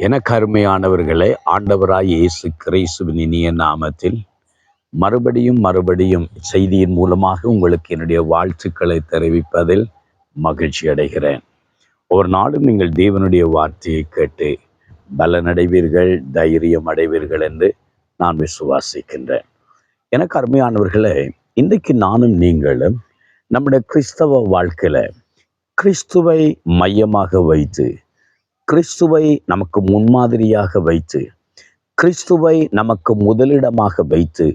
எனக்கு அருமையானவர்களே ஆண்டவராய் இயேசு கிரைசுவின் இனிய நாமத்தில் மறுபடியும் மறுபடியும் செய்தியின் மூலமாக உங்களுக்கு என்னுடைய வாழ்த்துக்களை தெரிவிப்பதில் மகிழ்ச்சி அடைகிறேன். ஒரு நாளும் நீங்கள் தேவனுடைய வார்த்தையை கேட்டு பலனடைவீர்கள் தைரியம் அடைவீர்கள் என்று நான் விசுவாசிக்கின்றேன். எனக்கு அருமையானவர்களே இன்றைக்கு நானும் நீங்களும் நம்முடைய கிறிஸ்தவ வாழ்க்கையில கிறிஸ்துவை மையமாக வைத்து கிறிஸ்துவை நமக்கு முன்மாதிரியாக வைத்து கிறிஸ்துவை நமக்கு முதலிடமாக வைத்து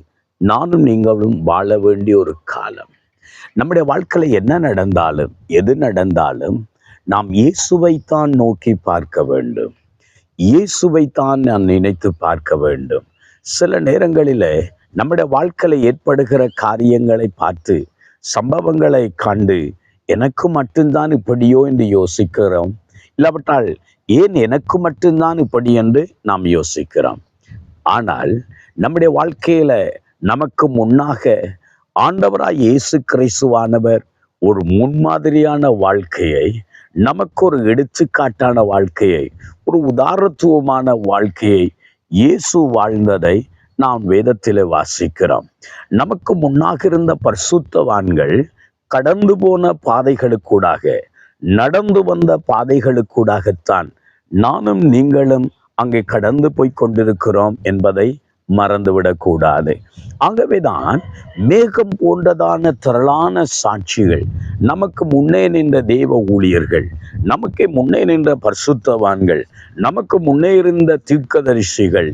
நானும் நீங்களும் வாழ வேண்டிய ஒரு காலம். நம்முடைய வாழ்க்கையில் என்ன நடந்தாலும் எது நடந்தாலும் நாம் இயேசுவைத்தான் நோக்கி பார்க்க வேண்டும். இயேசுவைத்தான் நான் நினைத்து பார்க்க வேண்டும். சில நேரங்களில் நம்முடைய வாழ்க்கையில் ஏற்படுகிற காரியங்களை பார்த்து சம்பவங்களை கண்டு எனக்கு மட்டும்தான் இப்படியோ என்று யோசிக்கிறோம். இல்லாவிட்டால் ஏன் எனக்கு மட்டும்தான் இப்படி என்று நாம் யோசிக்கிறோம். ஆனால் நம்முடைய வாழ்க்கையில நமக்கு முன்னாக ஆண்டவராய் இயேசு கிறிஸ்துவானவர் ஒரு முன்மாதிரியான வாழ்க்கையை நமக்கு ஒரு எடுத்துக்காட்டான வாழ்க்கையை ஒரு உதாரத்துவமான வாழ்க்கையை இயேசு வாழ்ந்ததை நாம் வேதத்தில் வாசிக்கிறோம். நமக்கு முன்னாக இருந்த பரிசுத்தவான்கள் கடந்து போன பாதைகளுக்கூடாக நடந்து வந்த பாதைகளுக்கூடாகத்தான் நானும் நீங்களும் அங்கே கடந்து போய் கொண்டிருக்கிறோம் என்பதை மறந்துவிடக்கூடாது. ஆகவேதான் மேகம் போன்றதான திரளான சாட்சிகள் நமக்கு முன்னே நின்ற தேவ ஊழியர்கள் நமக்கு முன்னே நின்ற பரிசுத்தவான்கள் நமக்கு முன்னே இருந்த தீர்க்கதரிசிகள்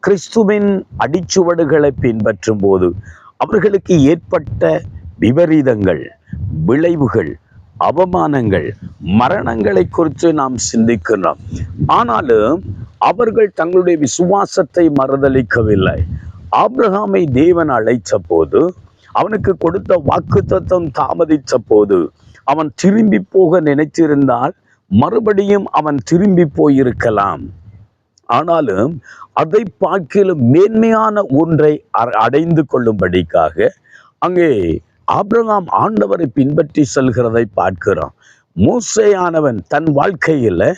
கிறிஸ்துவின் அடிச்சுவடுகளை பின்பற்றும் போது அவர்களுக்கு ஏற்பட்ட விபரீதங்கள் விளைவுகள் அவமானங்கள் மரணங்களை குறித்து நாம் சிந்திக்கிறோம் ஆனாலும் அவர்கள் தங்களுடைய விசுவாசத்தை மறுதளிக்கவில்லை. ஆப்ரஹாமை தேவன் அழைத்த போது அவனுக்கு கொடுத்த வாக்கு தத்துவம் தாமதித்த போது அவன் திரும்பி போக நினைத்திருந்தால் மறுபடியும் அவன் திரும்பி போயிருக்கலாம். ஆனாலும் அதை பார்க்கிலும் மேன்மையான ஒன்றை அடைந்து கொள்ளும்படிக்காக அங்கே ஆப்ரகாம் ஆண்டவரை பின்பற்றி செல்கிறதை பார்க்கிறோம் மூசையானவன் தன் வாழ்க்கையில்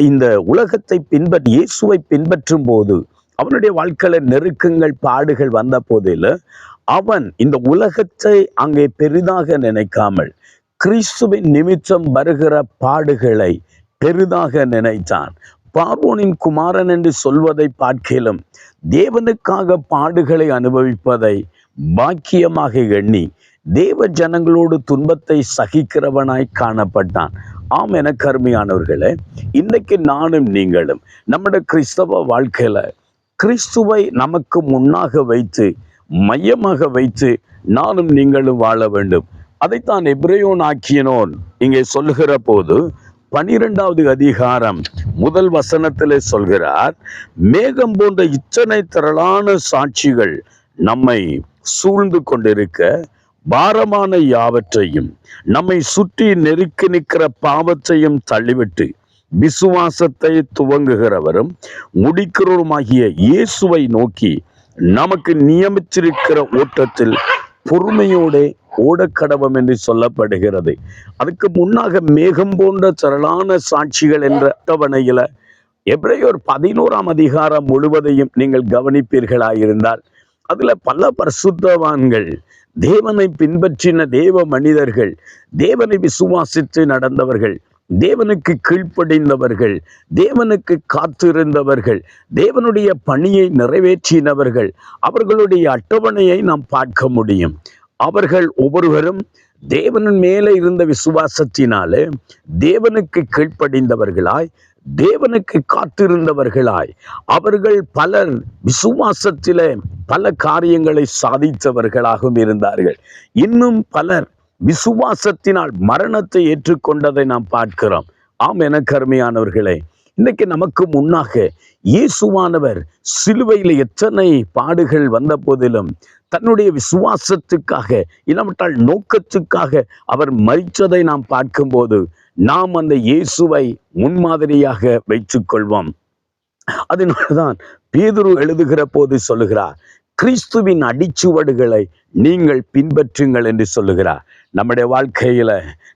இந்த உலகத்தை பின்பற்றி இயேசுவை பின்பற்றும் போது அவனுடைய வாழ்க்கையில நெருக்கங்கள் பாடுகள் வந்த போதில் அவன் இந்த உலகத்தை அங்கே பெரிதாக நினைக்காமல் கிறிஸ்துவின் நிமித்தம் வருகிற பாடுகளை பெரிதாக நினைத்தான். பார்வோனின் குமாரன் என்று சொல்வதை பார்க்கிலும் தேவனுக்காக பாடுகளை அனுபவிப்பதை பாக்கியமாக எண்ணி தேவ ஜனங்களோடு துன்பத்தை சகிக்கிறவனாய் காணப்பட்டான். ஆம் என கருமையானவர்களே இன்னைக்கு நானும் நீங்களும் நம்முடைய கிறிஸ்தவ வாழ்க்கையில கிறிஸ்துவை நமக்கு முன்னாக வைத்து மையமாக வைத்து நானும் நீங்களும் வாழ வேண்டும். அதைத்தான் எப்ரேயோன் ஆக்கியனோன் இங்கே சொல்லுகிற போது பனிரெண்டாவது அதிகாரம் முதல் வசனத்திலே சொல்கிறார் மேகம் போன்ற இத்தனை திரளான சாட்சிகள் நம்மை சூழ்ந்து கொண்டிருக்க பாரமான யாவற்றையும் நம்மை சுற்றி நெருக்கி நிற்கிற பாவத்தையும் தள்ளிவிட்டு விசுவாசத்தை துவங்குகிறவரும் முடிக்கிறவருமாகிய இயேசுவை நோக்கி நமக்கு நியமிச்சிருக்கிற ஓட்டத்தில் பொறுமையோட ஓடக்கடவம் என்று சொல்லப்படுகிறது. அதுக்கு முன்னாக மேகம் போன்ற சரளான சாட்சிகள் என்ற அட்டவணையில எப்ரையோர் பதினோராம் அதிகாரம் முழுவதையும் நீங்கள் கவனிப்பீர்களாயிருந்தால் அதுல பல பரிசுத்தவான்கள் தேவனை பின்பற்றின தேவ மனிதர்கள் தேவனை விசுவாசித்து நடந்தவர்கள் தேவனுக்கு கீழ்ப்படிந்தவர்கள் தேவனுக்கு காத்திருந்தவர்கள் தேவனுடைய பணியை நிறைவேற்றினவர்கள் அவர்களுடைய அட்டவணையை நாம் பார்க்க முடியும். அவர்கள் ஒவ்வொருவரும் தேவனின் மேலே இருந்த விசுவாசத்தினாலே தேவனுக்கு கீழ்ப்படிந்தவர்களாய் தேவனுக்கு காத்திருந்தவர்களாய். அவர்கள் பலர் விசுவாசத்திலே பல காரியங்களை சாதித்தவர்களாகவும் இருந்தார்கள். இன்னும் பலர் விசுவாசத்தினால் மரணத்தை ஏற்றுக்கொண்டதை நாம் பார்க்கிறோம். ஆம் என கருமையானவர்களே இன்னைக்கு நமக்கு முன்னாக இயேசுவானவர் சிலுவையில் எத்தனை பாடுகள் வந்த போதிலும் தன்னுடைய விசுவாசத்துக்காக இல்லாவிட்டால் நோக்கத்துக்காக அவர் மறித்ததை நாம் பார்க்கும்போது நாம் அந்த இயேசுவை முன்மாதிரியாக வைத்துக்கொள்வோம். அதனால்தான் பேதுரு எழுதுகிற போது சொல்லுகிறார் கிறிஸ்துவின் அடிச்சுவடுகளை நீங்கள் பின்பற்றுங்கள் என்று சொல்லுகிறார். நம்முடைய வாழ்க்கையில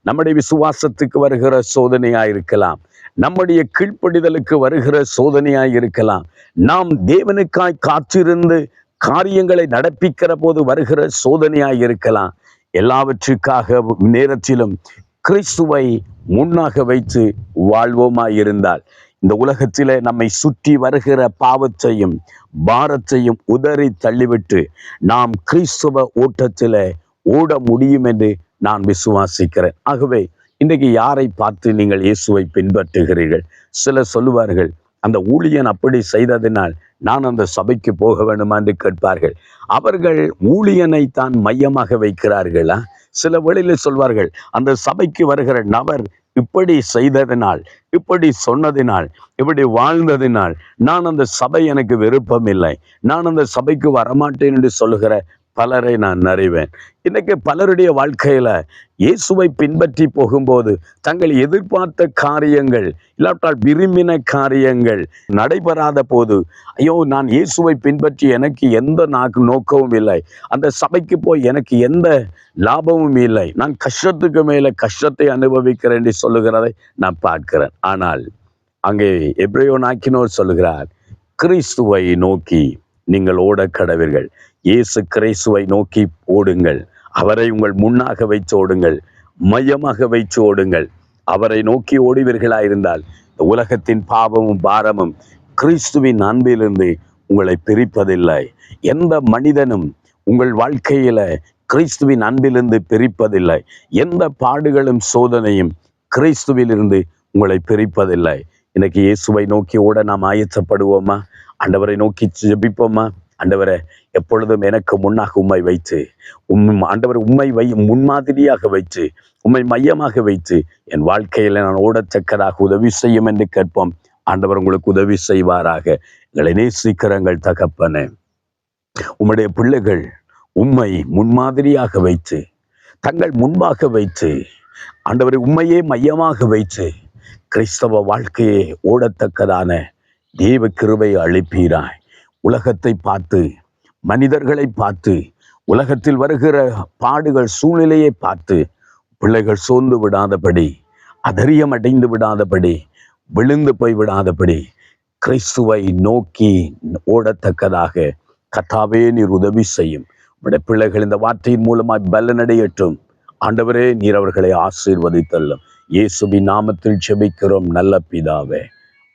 நம்முடைய விசுவாசத்துக்கு வருகிற சோதனையாக இருக்கலாம். நம்முடைய கீழ்ப்படிதலுக்கு வருகிற சோதனையாக இருக்கலாம். நாம் தேவனுக்காய் காத்திருந்து காரியங்களை நடப்பிக்கிற போது வருகிற சோதனையாக இருக்கலாம். எல்லாவற்றுக்காக நேரத்திலும் கிறிஸ்துவை முன்னாக வைத்து வாழ்வோமாய் இருந்தால் இந்த உலகத்திலே நம்மை சுற்றி வருகிற பாவத்தையும் பாரத்தையும் உதறி தள்ளிவிட்டு நாம் கிறிஸ்துவ ஓட்டத்தில் ஓட முடியும் என்று நான் விசுவாசிக்கிறேன். ஆகவே இன்றைக்கு யாரை பார்த்து நீங்கள் இயேசுவை பின்பற்றுகிறீர்கள்? சிலர் சொல்லுவார்கள் அந்த ஊழியன் அப்படி செய்ததினால் நான் அந்த சபைக்கு போக வேண்டுமா என்று கேட்பார்கள். அவர்கள் ஊழியனை தான் மையமாக வைக்கிறார்களா? சில வழியில் சொல்வார்கள் அந்த சபைக்கு வருகிற நபர் இப்படி செய்ததினால் இப்படி சொன்னதினால் இப்படி வாழ்ந்ததினால் நான் அந்த சபை எனக்கு விருப்பம் இல்லை நான் அந்த சபைக்கு வரமாட்டேன் என்று சொல்லுகிற பலரை நான் அறிவேன். இன்னைக்கு பலருடைய வாழ்க்கையில் இயேசுவை பின்பற்றி போகும்போது தங்கள் எதிர்பார்த்த காரியங்கள் இல்லாவிட்டால் விரும்பின காரியங்கள் நடைபெறாத போது ஐயோ நான் இயேசுவை பின்பற்றி எனக்கு எந்த நாக்கு நோக்கமும் இல்லை. அந்த சபைக்கு போய் எனக்கு எந்த லாபமும் இல்லை. நான் கஷ்டத்துக்கு மேலே கஷ்டத்தை அனுபவிக்கிறேன் என்று சொல்லுகிறதை நான் பார்க்கிறேன். ஆனால் அங்கே எப்ரையோ நாக்கினோர் சொல்லுகிறார் கிறிஸ்துவை நோக்கி நீங்கள் ஓட கடவீர்கள். இயேசு கிரைசுவை நோக்கி ஓடுங்கள். அவரை உங்கள் முன்னாக வைத்து ஓடுங்கள். மையமாக வைத்து ஓடுங்கள். அவரை நோக்கி ஓடுவீர்களாயிருந்தால் இந்த உலகத்தின் பாவமும் பாரமும் கிறிஸ்துவின் அன்பிலிருந்து உங்களை பிரிப்பதில்லை. எந்த மனிதனும் உங்கள் வாழ்க்கையில கிறிஸ்துவின் அன்பிலிருந்து பிரிப்பதில்லை. எந்த பாடுகளும் சோதனையும் கிறிஸ்துவிலிருந்து உங்களை பிரிப்பதில்லை. இன்னைக்கு இயேசுவை நோக்கி ஓட நாம் ஆயத்தப்படுவோமா? ஆண்டவரை நோக்கி ஜெபிப்போமா? ஆண்டவரை எப்பொழுதும் எனக்கு முன்னாக உண்மை வைத்து உம் ஆண்டவர் உண்மை வை முன்மாதிரியாக வைத்து உண்மை மையமாக வைத்து என் வாழ்க்கையில் நான் ஓடச்சக்கராக உதவி செய்யும் என்று கேட்போம். ஆண்டவர் உங்களுக்கு உதவி செய்வாராக. எங்களை நேசிக்கிறங்கள் தகப்பன உம்முடைய பிள்ளைகள் உண்மை முன்மாதிரியாக வைத்து தங்கள் முன்பாக வைத்து ஆண்டவரை உண்மையே மையமாக வைத்து கிறிஸ்தவ வாழ்க்கையை ஓடத்தக்கதான தேவ கிருபை அளிப்பீராய். உலகத்தை பார்த்து மனிதர்களை பார்த்து உலகத்தில் வருகிற பாடுகள் சூழ்நிலையை பார்த்து பிள்ளைகள் சோர்ந்து விடாதபடி அதரியம் அடைந்து விடாதபடி விழுந்து போய் விடாதபடி கிறிஸ்துவை நோக்கி ஓடத்தக்கதாக கத்தாவே நீர் உதவி செய்யும். உடைய பிள்ளைகள் இந்த வார்த்தையின் மூலமாய் பலனடையட்டும். ஆண்டவரே நீர் அவர்களை ஆசீர்வதித்தல்லும். இயேசுபி நாமத்தில் செபிக்கிறோம் நல்ல பிதாவே.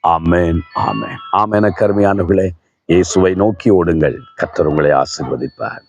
ஆமேன் ஆமேன். ஆமேன கருமையானவர்களே இயேசுவை நோக்கி ஓடுங்கள். கத்தர் உங்களை ஆசிர்வதிப்பார்.